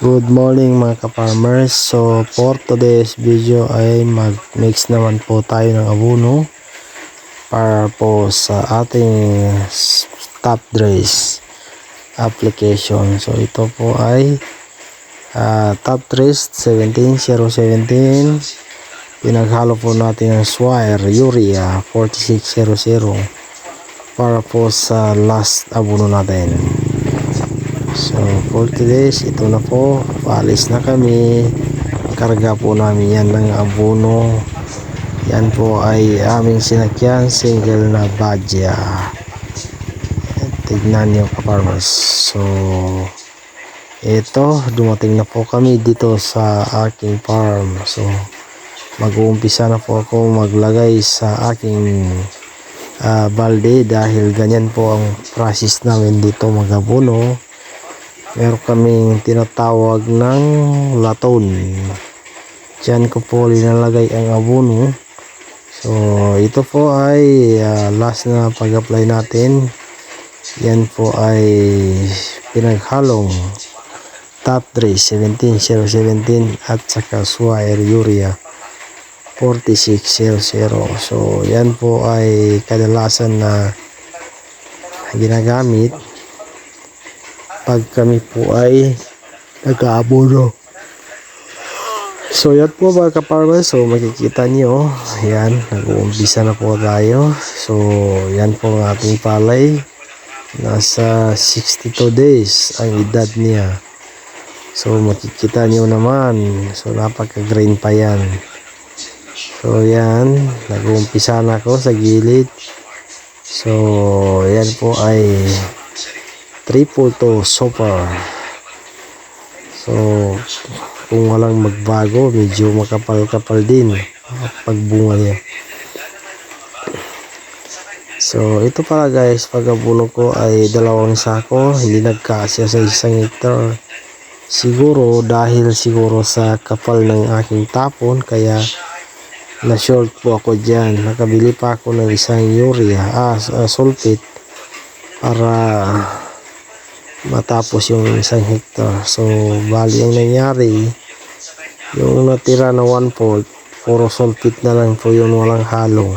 Good morning mga ka-farmers. So for today's video ay mag-mix naman po tayo ng abono para po sa ating top dress application. So ito po ay ah, top dress 17017 pinaghalo po natin ng swire urea 4600 para po sa last abono natin. So, for today's, ito na po. Paalis na kami. Karga po namin yan ng abono. Yan po ay aming sinakyan. Single na badya. Tignan niyo ka-farmers. So, ito, dumating na po kami dito sa aking farm. So, mag-uumpisa na po ako maglagay sa aking ah, balde dahil ganyan po ang process namin dito magabuno meron kaming tinatawag ng laton. Dyan ko po linalagay ang abono so ito po ay ah, last na pag-apply natin. Yan po ay pinaghalong top 3 17017 at saka swire urea 4600 so yan po ay kadalasan na ginagamit pag kami po ay nag-aabono. So yan po mga ka-farmers, so makikita nyo, yan, nag-uumpisa na po tayo. So yan po ang ating palay. Nasa 62 days ang edad niya. So makikita nyo naman, so napaka-green pa yan. So yan, nag-uumpisa na ako sa gilid. So yan po ay triple to super so kung walang magbago medyo makapal-kapal din ang pagbunga niya. So ito pala guys pagabuno ko ay dalawang sako hindi nagkasya sa isang hectare. Siguro dahil siguro sa kapal ng aking tapon kaya na short po ako dyan. Nakabili pa ako ng isang urea ah, ah sulfate para matapos yung isang hectare. So, bali ang nangyari, yung natira na 1 fourth, puro sulfate na lang po yun, walang halo.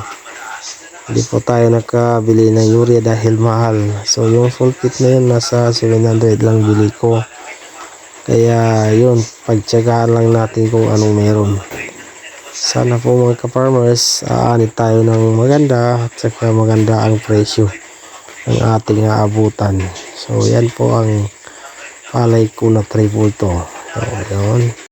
Hindi po tayo nakabili ng urea dahil mahal. So, yung sulfate na yun, nasa 700 lang bili ko. Kaya, yun, pagtsagaan lang natin kung anong meron. Sana po mga ka-farmers, aanit tayo ng maganda at saka maganda ang presyo ng ating aabutan. So, yan po ang palay ko na triple to. So, yun.